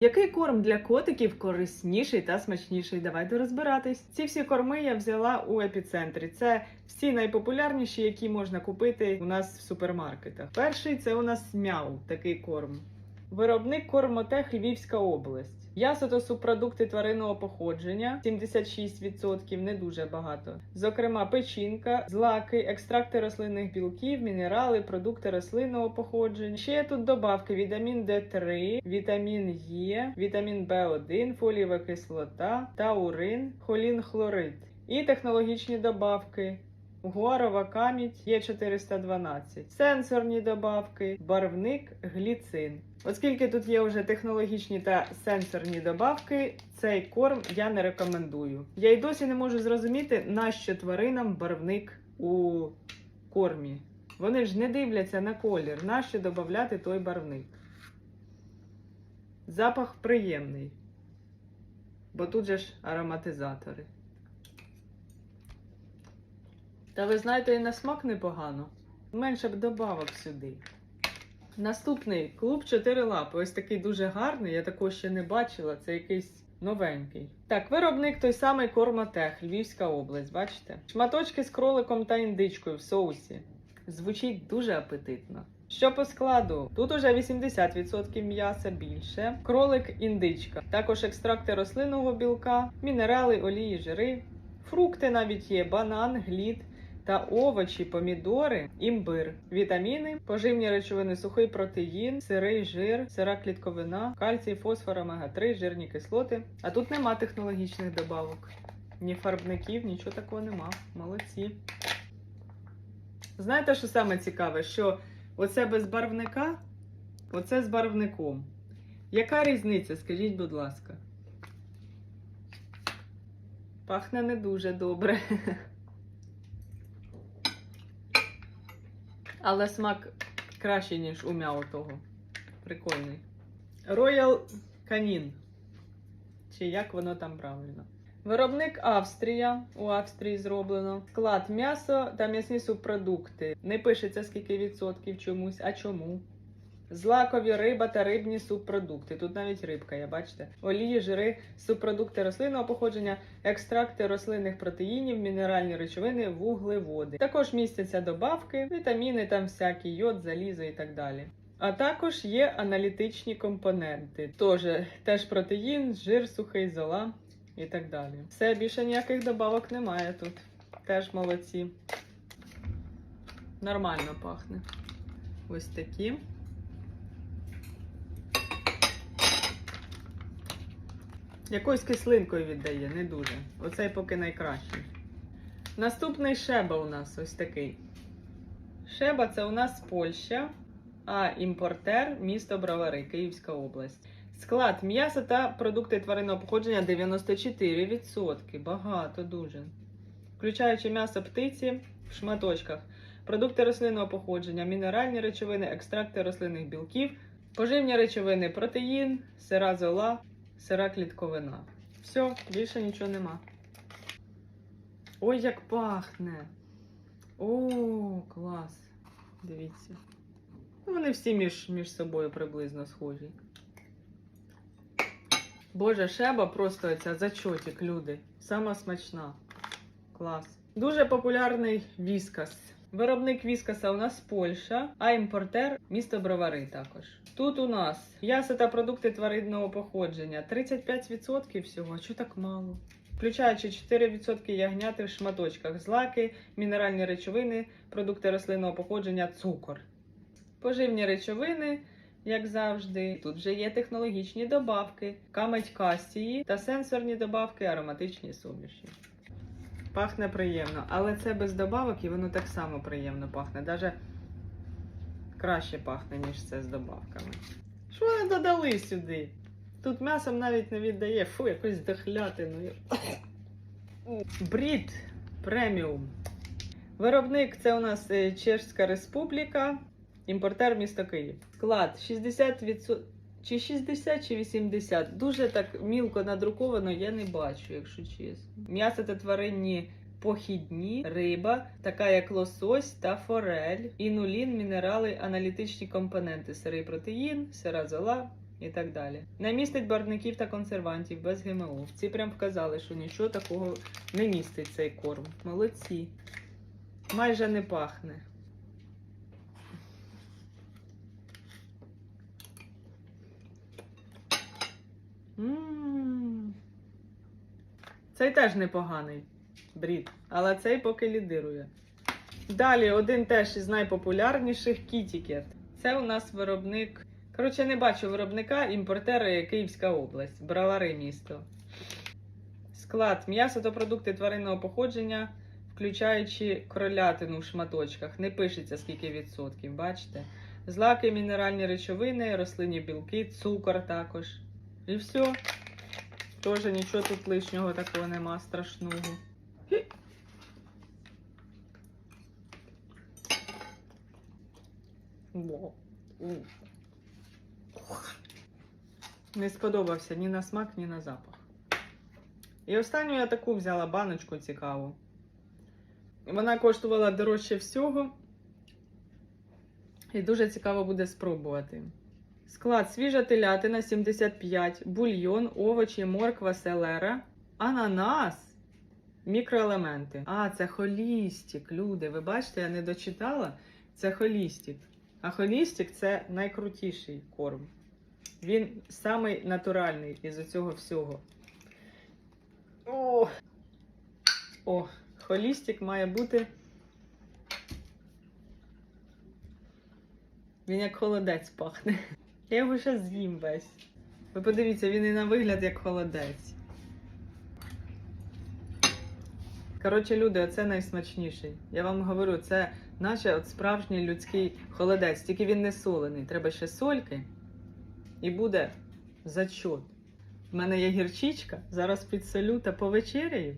Який корм для котиків корисніший та смачніший? Давайте розбиратись. Ці всі корми я взяла у епіцентрі. Це всі найпопулярніші, які можна купити у нас в супермаркетах. Перший це у нас мяу, такий корм. Виробник Кормотех Львівська область. М'ясо та субпродукти тваринного походження 76%, не дуже багато. Зокрема, печінка, злаки, екстракти рослинних білків, мінерали, продукти рослинного походження. Ще є тут добавки: вітамін D3, вітамін Е, вітамін В1, фолієва кислота, таурин, холінхлорид. І технологічні добавки. Гуарова камідь є 412, сенсорні добавки, барвник, гліцин. Оскільки тут є вже технологічні та сенсорні добавки, цей корм я не рекомендую. Я й досі не можу зрозуміти, нащо тваринам барвник у кормі. Вони ж не дивляться на колір, нащо додати той барвник. Запах приємний, бо тут же ж ароматизатори. Та ви знаєте, і на смак непогано. Менше б добавок сюди. Наступний клуб 4 лапи. Ось такий дуже гарний. Я такого ще не бачила. Це якийсь новенький. Так, виробник той самий Кормотех, Львівська область, бачите? Шматочки з кроликом та індичкою в соусі. Звучить дуже апетитно. Що по складу? Тут уже 80% м'яса більше, кролик індичка, також екстракти рослинного білка, мінерали, олії, жири, фрукти навіть є, банан, глід та овочі, помідори, імбир, вітаміни, поживні речовини, сухий протеїн, сирий жир, сира клітковина, кальцій, фосфор, омега-3, жирні кислоти. А тут нема технологічних добавок. Ні фарбників, нічого такого нема. Молодці. Знаєте, що саме цікаве? Що оце без барвника, оце з барвником. Яка різниця? Скажіть, будь ласка. Пахне не дуже добре. Але смак кращий, ніж у мяу того. Прикольний. Royal Canin. Чи як воно там правильно? Виробник Австрія. У Австрії зроблено. Склад м'ясо та м'ясні субпродукти. Не пишеться скільки відсотків чомусь. А чому? Злакові риба та рибні субпродукти. Тут навіть рибка, я бачите. Олії, жири, субпродукти рослинного походження, екстракти рослинних протеїнів, мінеральні речовини, вуглеводи. Також містяться добавки, вітаміни, там всякі йод, залізо і так далі. А також є аналітичні компоненти. Тож теж протеїн, жир, сухий, зола і так далі. Все, більше ніяких добавок немає тут. Теж молодці. Нормально пахне. Ось такі. Якоюсь кислинкою віддає, не дуже. Оцей поки найкращий. Наступний шеба у нас ось такий. Шеба це у нас Польща, а імпортер місто Бровари, Київська область. Склад м'яса та продукти тваринного походження 94%. Багато дуже. Включаючи м'ясо птиці в шматочках, продукти рослинного походження, мінеральні речовини, екстракти рослинних білків, поживні речовини, протеїн, сира зола, сира клітковина. Все, більше нічого нема. Ой, як пахне! О, клас! Дивіться. Ну, Вони всі між, між собою приблизно схожі. Боже, шеба просто ця зачотик, люди. Сама смачна. Клас. Дуже популярний віскас. Виробник віскаса у нас Польща, а імпортер місто Бровари також. Тут у нас м'ясо та продукти тваринного походження 35% всього, а чого так мало? Включаючи 4% ягняти в шматочках, злаки, мінеральні речовини, продукти рослинного походження, цукор. Поживні речовини, як завжди. Тут вже є технологічні добавки, камедь кастії та сенсорні добавки, ароматичні суміші. Пахне приємно, але це без добавок і воно так само приємно пахне. Даже краще пахне, ніж це з добавками. Що вони додали сюди? Тут м'ясом навіть не віддає. Фу, якусь дохлятину. Брід преміум. Виробник це у нас е, Чешська Республіка, імпортер місто Київ. Склад 60%. Чи 60 чи 80. Дуже так мілко надруковано, я не бачу, якщо чесно. М'ясо та тваринні похідні, риба, така як лосось та форель, інулін, мінерали, аналітичні компоненти, сирий протеїн, сира зола, і так далі. Не містить барвників та консервантів без ГМО. Ці прям вказали, що нічого такого не містить цей корм. Молодці. Майже не пахне. Цей теж непоганий брід, але цей поки лідирує. Далі один теж із найпопулярніших Кітікет. Це у нас виробник. Коротше, не бачу виробника, імпортери Київська область, Бровари місто. Склад м'ясо та продукти тваринного походження, включаючи кролятину в шматочках. Не пишеться скільки відсотків, бачите? Злаки, мінеральні речовини, рослинні білки, цукор також. І все. Теж нічого тут лишнього такого нема страшного. Не сподобався ні на смак, ні на запах. І останню я таку взяла баночку цікаву. Вона коштувала дорожче всього. І дуже цікаво буде спробувати. Склад свіжа телятина 75, бульйон, овочі, морква, селера, ананас, мікроелементи. А, це холістік, люди. Ви бачите, я не дочитала. Це холістік. А холістік це найкрутіший корм. Він самий натуральний із цього всього. О, О холістік має бути. Він як холодець пахне. Я його ще з'їм весь. Ви подивіться, він і на вигляд як холодець. Коротше, люди, оце найсмачніший. Я вам говорю, це наче от справжній людський холодець, тільки він не солений. Треба ще сольки. І буде зачот. У мене є гірчичка, зараз підсолю та повечеряю.